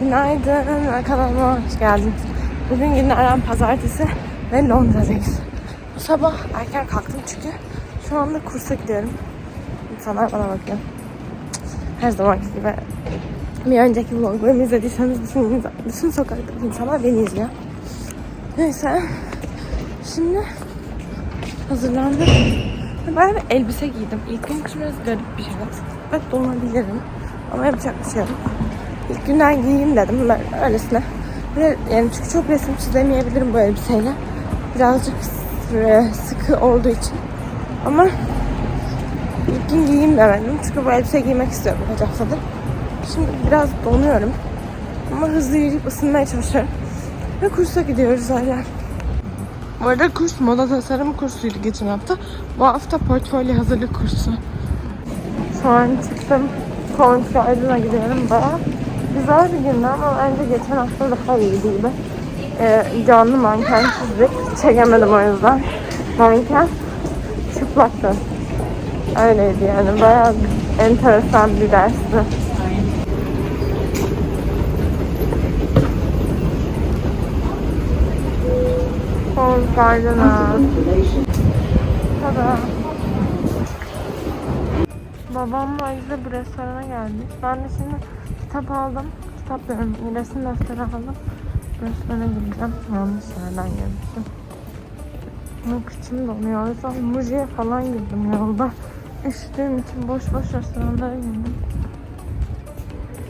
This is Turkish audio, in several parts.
Günaydın kanalıma hoş geldiniz. Bugün günlerden pazartesi ve Londra'dayız. Bu sabah erken kalktım çünkü şu anda kursa gidiyorum. İnsanlar bana bakıyor. Her zamanki gibi. Bir önceki vloglarımı izlediyseniz bütün, bütün sokaktaki insanlar beni izliyor. Neyse. Şimdi hazırlandım. Ben elbise giydim. İlk gün için biraz garip bir şey. Evet donabilirim. Ama yapacak bir şey yok. İlk günden giyeyim dedim ben öylesine. Yani çünkü çok resim çizemeyebilirim bu elbiseyle. Birazcık e, sıkı olduğu için. Ama ilk gün giyeyim demedim. Çünkü bu elbise giymek istiyorum birkaç haftadır. Şimdi biraz donuyorum. Ama hızlı yürüyüp ısınmaya çalışıyorum. Ve kursa gidiyoruz hala. Bu arada kurs moda tasarım kursuydu geçen hafta. Bu hafta portfolyo hazırlık kursu. Şu an çıktım. Aydın'a gidiyorum. Baya güzel bir gündü ama bence geçen hafta daha iyiydi gibi. Ee, canlı mankensizlik. Çekemedim o yüzden. Manken çıplaktı. Öyleydi yani. Baya enteresan bir dersti. Komşu Aydın'a. Tada. Babamla Azize bu restorana geldik. Ben de şimdi kitap aldım. Kitap diyorum. Resim defteri aldım. Restorana gideceğim. Yanlış yerden gelmişim. Ama kıçım donuyor. O yüzden Muji'ye falan girdim yolda. Üşüdüğüm için boş boş restoranlara girdim.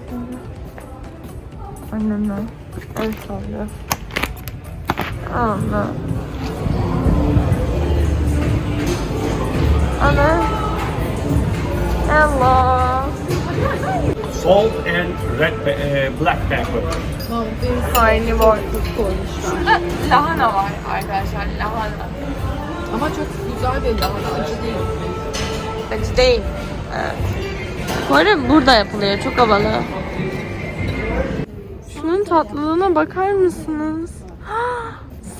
Şimdi annemle el sallıyor. Allah. Ana. Hello. Salt and red pe- uh, black pepper. Aynı var. Lahana var arkadaşlar, lahana. Ama çok güzel bir lahana, acı değil. Acı değil. Evet. Bu arada burada yapılıyor. Çok havalı. Şunun tatlılığına bakar mısınız?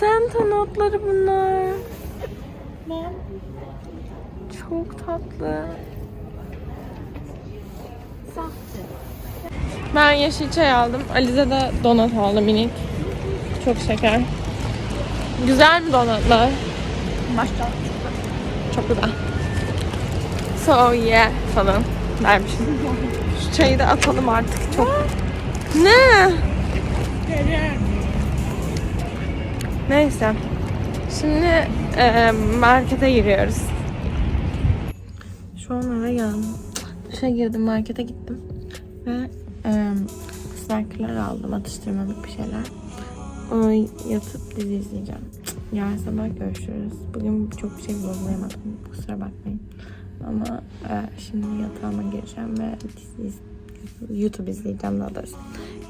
Santa notları bunlar. Çok tatlı. Ben yeşil çay aldım. Alize de donat aldı minik. Çok şeker. Güzel mi donatlar? Maşallah. Çok güzel. So yeah falan dermişim. Şu çayı da atalım artık çok. Ne? Neyse. Şimdi e, markete giriyoruz. Şu an eve geldim. Duşa girdim markete gittim. Ve e, snackerlar aldım atıştırmalık bir şeyler. Onu yatıp dizi izleyeceğim. Yarın sabah görüşürüz. Bugün çok bir şey vloglayamadım. Kusura bakmayın. Ama e, şimdi yatağıma gireceğim ve dizi iz- YouTube izleyeceğim daha doğrusu.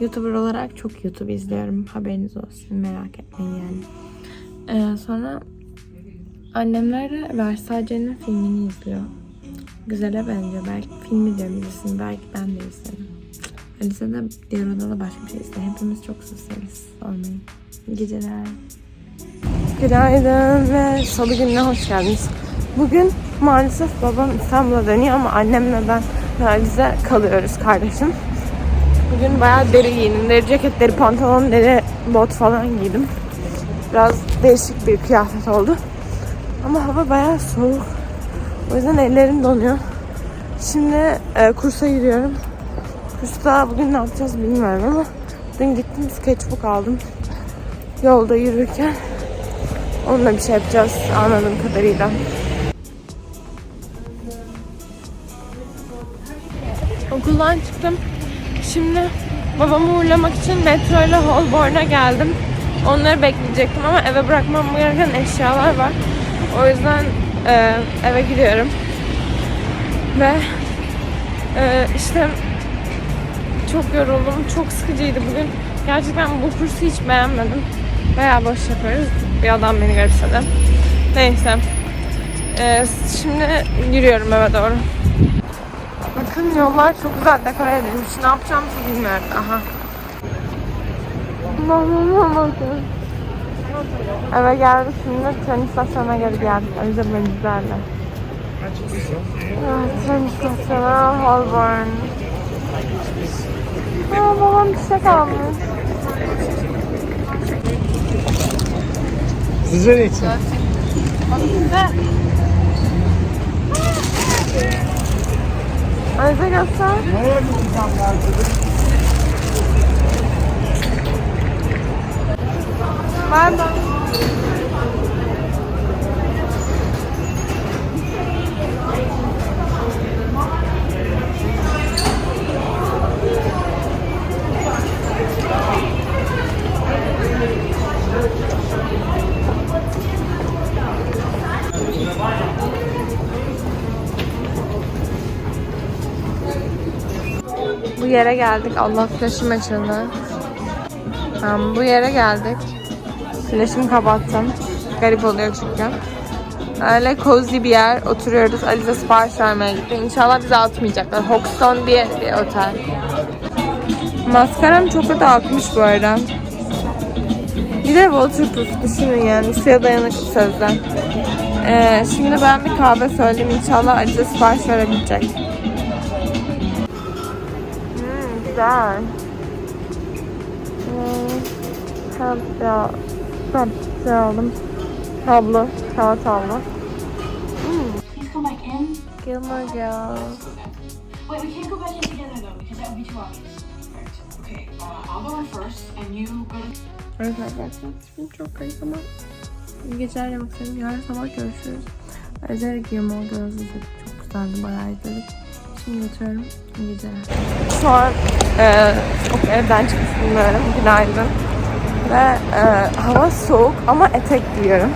YouTuber olarak çok YouTube izliyorum. Haberiniz olsun. Merak etmeyin yani. E, sonra annemler de Versace'nin filmini izliyor. Güzele benziyor. Belki filmi diyorum izlesin. Belki ben de izlerim. Alize de diğer odada başka bir şey izliyor. Hepimiz çok sosyaliz. Sormayın. İyi geceler. Günaydın ve salı gününe hoş geldiniz. Bugün maalesef babam İstanbul'a dönüyor ama annemle ben Alize kalıyoruz kardeşim. Bugün bayağı deri giyindim. Deri ceket, deri pantolon, deri bot falan giydim. Biraz değişik bir kıyafet oldu. Ama hava bayağı soğuk. O yüzden ellerim donuyor. Şimdi e, kursa yürüyorum. Kursta bugün ne yapacağız bilmiyorum ama dün gittim sketchbook aldım. Yolda yürürken onunla bir şey yapacağız anladığım kadarıyla. Okuldan çıktım. Şimdi babamı uğurlamak için metro ile Holborn'a geldim. Onları bekleyecektim ama eve bırakmam gereken eşyalar var. O yüzden e, eve gidiyorum. Ve e, işte çok yoruldum. Çok sıkıcıydı bugün. Gerçekten bu kursu hiç beğenmedim. Bayağı boş yapıyoruz. Bir adam beni garipsedi. Neyse. Ee, şimdi yürüyorum eve doğru. Bakın yollar çok güzel dekore edilmiş. Ne yapacağımızı bilmiyorum daha. Babama bakın. Eve geldik şimdi tren istasyonuna geri geldik. Beni güzeldi. Evet, tren istasyonu Holborn. Aa, babam çiçek almış. Sizce ne için? Ayza göster. Bay bay. Bu yere geldik. Allah flaşım açıldı. Tamam, bu yere geldik. Flaşımı kapattım. Garip oluyor çünkü. Öyle cozy bir yer. Oturuyoruz. Alize sipariş vermeye gitti. İnşallah bizi atmayacaklar. Hoxton bir, bir otel. Maskaram çok da akmış bu arada. Bir de waterproof düşünün yani. Suya dayanıklı sözden. Ee, şimdi ben bir kahve söyleyeyim. İnşallah Alize sipariş verebilecek. Hmm, güzel. Hmm, ben şey aldım. Tablo, kağıt tablo. Please come back in. Gilmore Girls. Wait, we can't go back in together though because that would be too obvious. Okay, uh, I'll go in first and you go to. Arkadaşlar, şimdi çok kayıt ama iyi geceler demek istedim. Yarın sabah görüşürüz. Özellikle Gilmore Girls izledik. Çok güzeldi, bayağı izledik. Şimdi yatıyorum. İyi geceler. Şu an e, çok evden çıkmış bilmiyorum. Günaydın. Ve e, hava soğuk ama etek giyiyorum.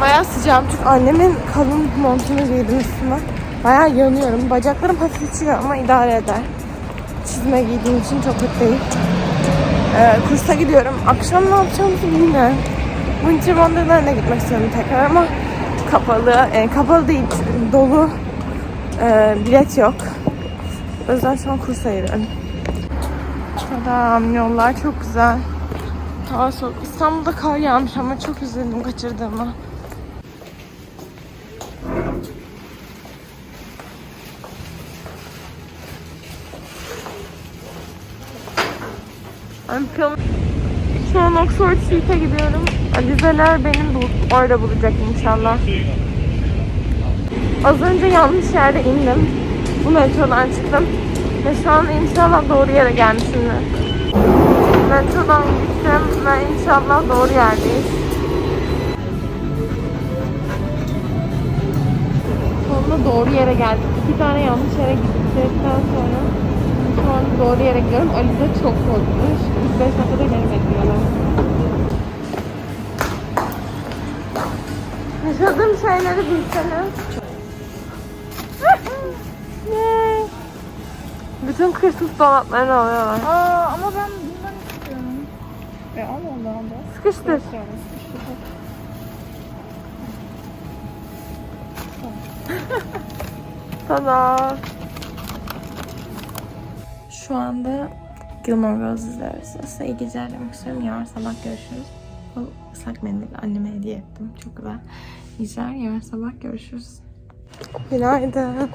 Bayağı sıcağım çünkü annemin kalın montunu giydim üstüme. Bayağı yanıyorum. Bacaklarım hafif üşüyor ama idare eder. Çizme giydiğim için çok kötü değil. Ee, kursa gidiyorum. Akşam ne yapacağımızı bilmiyorum. Winter Wonderland'a gitmek istiyorum tekrar ama kapalı. Yani kapalı değil, dolu. Ee, bilet yok. O yüzden şu an kursa gidiyorum. Tadam, yollar çok güzel. Hava soğuk. İstanbul'da kar yağmış ama çok üzüldüm kaçırdığıma. Şu an Oxford Street'e gidiyorum. Alizeler beni bul orada bulacak inşallah. Az önce yanlış yerde indim. Bu metrodan çıktım. Ve şu an inşallah doğru yere gelmişimdir. Metrodan gittim ve inşallah doğru yerdeyiz. Sonunda doğru yere geldik. İki tane yanlış yere gittikten sonra şu an doğru yere gidiyorum. Alize çok korkmuş. 45 dakikada geri bekliyorlar. Yaşadığım şeyleri bilseniz. Yay. Bütün kırsız dolaplarını alıyorlar. Aa ama ben bundan istiyorum. E al ondan da. Sıkıştır. Tada. Şu anda Gilmore Girls izliyoruz. Size iyi geceler demek istiyorum. Yarın sabah görüşürüz. Bu ıslak mendil anneme hediye ettim. Çok güzel. İyi geceler. Yarın sabah görüşürüz. Günaydın.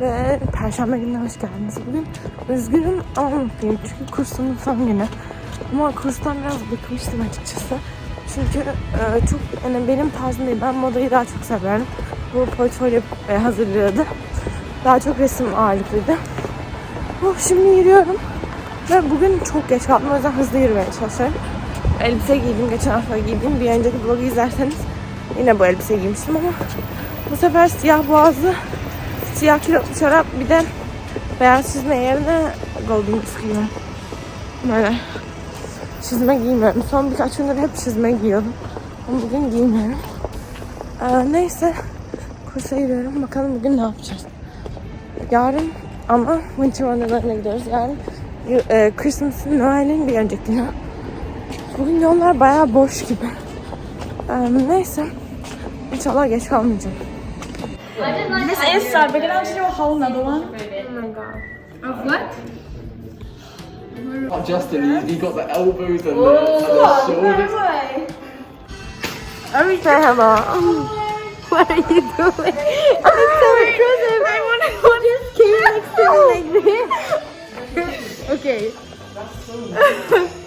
Ve Perşembe gününe hoş geldiniz. Bugün üzgünüm ama mutluyum. Çünkü kursumun son günü. Ama kurstan biraz bıkmıştım açıkçası. Çünkü e, çok yani benim tarzım değil. Ben modayı daha çok seviyorum. Bu portfolyo e, hazırlıyordu. Daha çok resim ağırlıklıydı. Oh, şimdi yürüyorum. Ve bugün çok geç kaldım. O yüzden hızlı yürümeye çalışıyorum. Elbise giydim. Geçen hafta giydiğim bir önceki vlogu izlerseniz yine bu elbise giymiştim ama bu sefer siyah boğazlı siyah kilotlu çorap bir de beyaz çizme yerine golden giyiyorum. Böyle çizme giymiyorum. Son birkaç gündür hep çizme giyiyordum. Ama bugün giymiyorum. Ee, neyse kursa yürüyorum. Bakalım bugün ne yapacağız. Yarın ama Winter Wonderland'a gidiyoruz. Yarın e, Christmas'ın Noel'in bir önceki günü. Bugün yollar bayağı boş gibi. Ee, neyse. İnşallah geç kalmayacağım. This is sad. We're gonna have to do a whole another one. Oh my god. Of what? Justin, he, he got the elbows and the, and the shoulders. Let me say hello. What are you doing? It's so impressive. I want to just came next to me like this. Okay.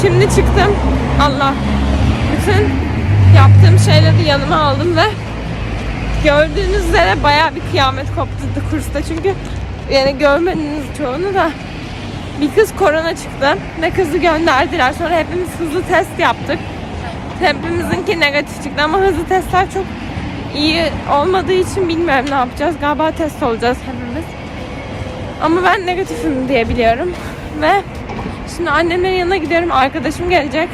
Şimdi çıktım. Allah. Bütün yaptığım şeyleri yanıma aldım ve gördüğünüz üzere bayağı bir kıyamet koptu kursta çünkü yani görmediniz çoğunu da bir kız korona çıktı ve kızı gönderdiler. Sonra hepimiz hızlı test yaptık. Hepimizinki negatif çıktı ama hızlı testler çok iyi olmadığı için bilmiyorum ne yapacağız. Galiba test olacağız hepimiz. Ama ben negatifim diye biliyorum. Ve şimdi annemlerin yanına gidiyorum. Arkadaşım gelecek.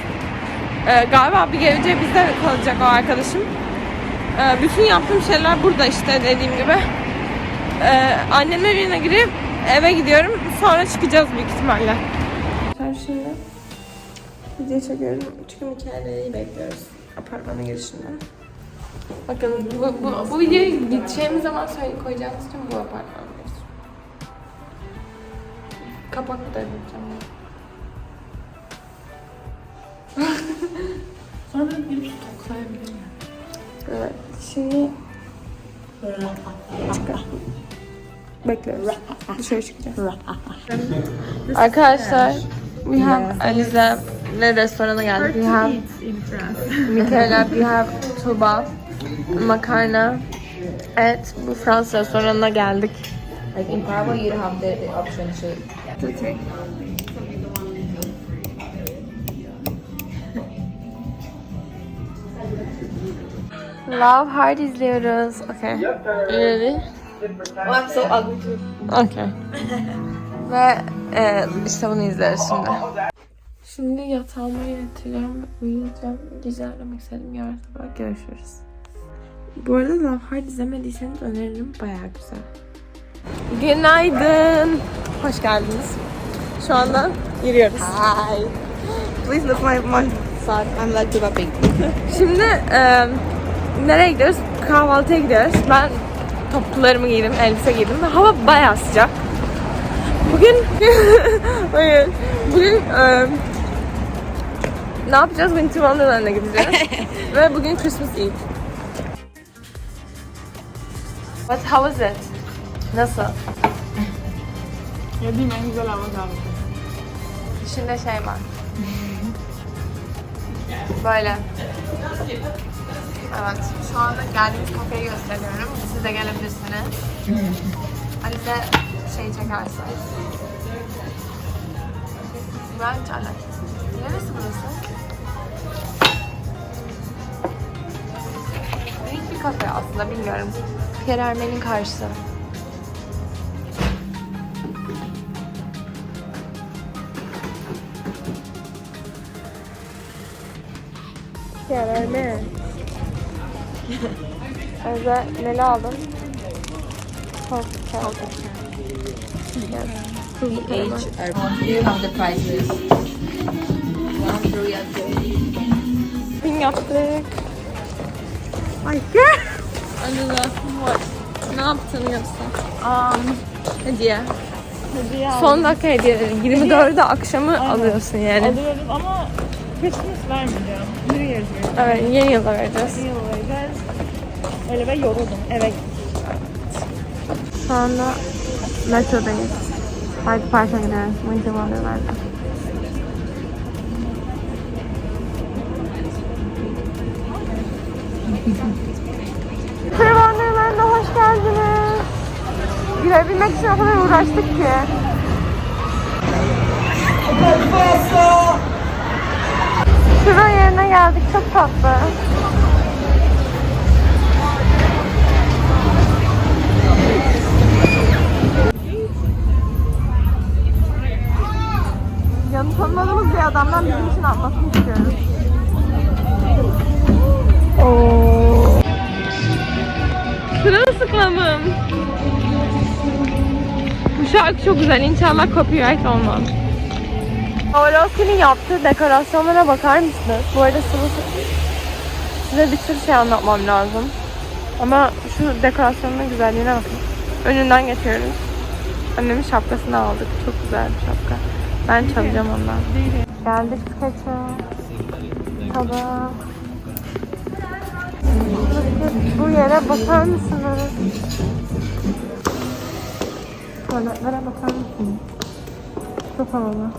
Ee, galiba bir gelecek bizde kalacak o arkadaşım. Ee, bütün yaptığım şeyler burada işte dediğim gibi. Ee, annemlerin yanına girip eve gidiyorum. Sonra çıkacağız büyük ihtimalle. Ben şimdi video çekiyorum. Çünkü Mikael'i bekliyoruz. Apartmanın girişinden. Bakın bu, bu, bu videoyu gideceğimiz zaman söyle koyacağımız için bu apartmandayız. Kapaklı da edeceğim. Sonra böyle bir stok sayabilirim. Evet. Şimdi. Bekliyoruz. Dışarı çıkacağız. Arkadaşlar we have Alize ne restorana geldik. We have Michaela, we have Tuba, makarna, et. Bu Fransız restoranına geldik. Like in Bravo you have the, the option to Love Hard izliyoruz. Okay. Ready? Oh, I'm so ugly too. Okay. Ve e, işte bunu izleriz şimdi. Şimdi yatağıma yatacağım, uyuyacağım. Gece aramak istedim. Yarın sabah görüşürüz. Bu arada Love Hard izlemediyseniz öneririm. Bayağı güzel. Günaydın. Hoş geldiniz. Şu anda yürüyoruz. Hi. Please look my, my Sorry, I'm like Pink. Şimdi e, nereye gidiyoruz? Kahvaltıya gidiyoruz. Ben topuklarımı giydim, elbise giydim ve hava bayağı sıcak. Bugün hayır, bugün e, ne yapacağız? Winter Wonderland'a gideceğiz. ve bugün Christmas Eve. But how was it? Nasıl? Yediğim en güzel hava galiba. İçinde şey var. Böyle. Evet, şu anda geldiğimiz kafeyi gösteriyorum. Siz de gelebilirsiniz. Alize şey çekerse. Bence alakası. Neresi burası? Büyük bir kafe aslında bilmiyorum. Pierre Hermén'in karşısı. Pierre Hermé. Özel neli aldın? Portakal. Page, or do you have the prices? Bin yaptık. Ay gel. Alize, what? Ne yaptın yoksa? Um, hediye. Hediye Son dakika hediye. 24'de akşamı alıyorsun yani. alıyoruz ama Christmas vermeyeceğim. New Year's vereceğim. Evet, yeni yılda vereceğiz. Bir yıl Öyle ve yoruldum. Evet. Şu anda metrodayız. Hyde Park'a gidiyoruz. Winter Wonderland'a. Winter Wonderland'a hoş geldiniz. Girebilmek için o kadar uğraştık ki. Şura yerine geldik. Çok tatlı. Yani tanımadığımız bir adamdan bizim için atmasını istiyoruz. Oo. Sırılsıklamım. Bu şarkı çok güzel. İnşallah copyright olmaz. Pavlovski'nin yaptığı dekorasyonlara bakar mısınız? Bu arada sırılsıklam. Size bir sürü şey anlatmam lazım. Ama şu dekorasyonun güzelliğine bakın. Önünden geçiyoruz. Annemin şapkasını aldık. Çok güzel bir şapka. Ben çalacağım ondan. Geldik Skech'e. Tada. Bu yere bakar mısınız? Tuvaletlere bakar mısın? Çok havalı.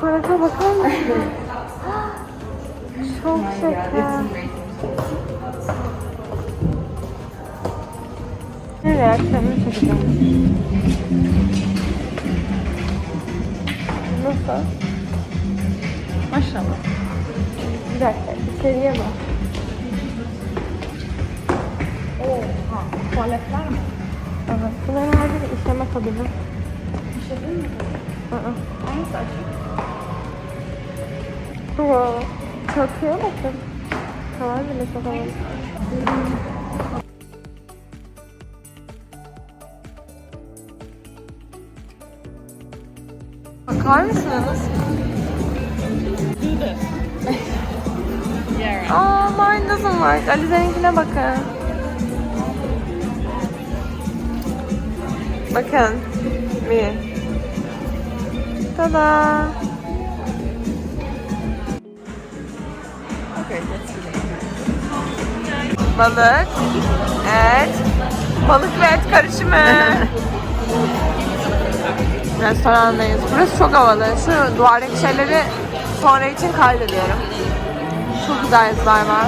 Tuvalete bakar mısın? Çok şeker. Reaksiyonunu çekeceğim. Nasıl? Maşallah. Bir dakika, içeriye bak. Tuvaletler mi? Evet, bunların her biri işleme kabini. İşledin mi? Aa. Hangisi açık? Wow. Çatıya bakın. Tavan bile çok havalı. Bakar mısınız? Aa, mine doesn't work. Alize'ninkine bakın. Bakın. Bir. Tada. Okay. Balık, et, balık ve et karışımı. Restorandayız. Burası çok havalı. Şu duvardaki şeyleri sonra için kaydediyorum. Çok güzel yazılar var.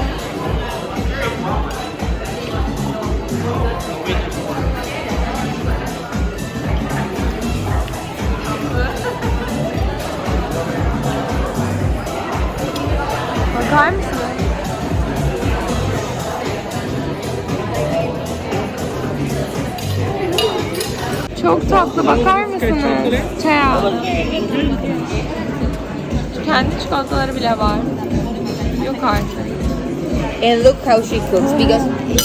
Tatlı bakar mısınız? Çaya. Kendi çikolataları bile var. Yok artık. And look how she cooks because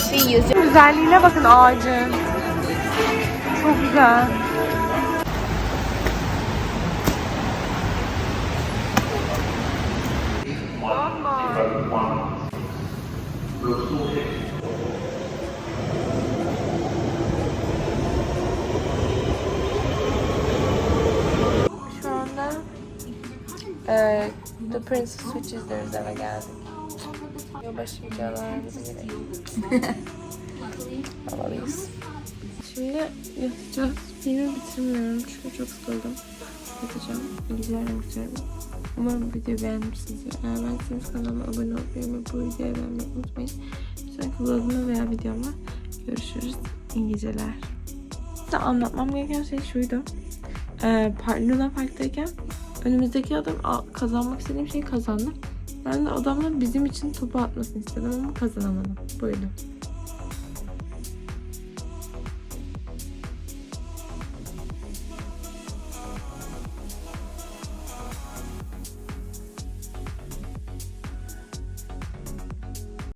she used Güzelliğine bakın ağacın. Çok güzel. The Princess Switch izliyoruz eve geldik. Yılbaşı videolarımızı girelim. Havalıyız. Şimdi yatacağız. Filmi bitirmiyorum çünkü çok sıkıldım. Yatacağım. Bilgisayarla bakıyorum. Umarım videoyu beğenmişsinizdir. Eğer beğendiyseniz kanalıma abone olup yorum bu videoyu beğenmeyi unutmayın. Bir sonraki vlogumda veya videomda görüşürüz. İyi geceler. Size anlatmam gereken şey şuydu. Ee, Par- Luna Park'tayken önümüzdeki adam kazanmak istediğim şeyi kazandım. Ben de adamla bizim için topu atmasını istedim ama kazanamadım. Buydu.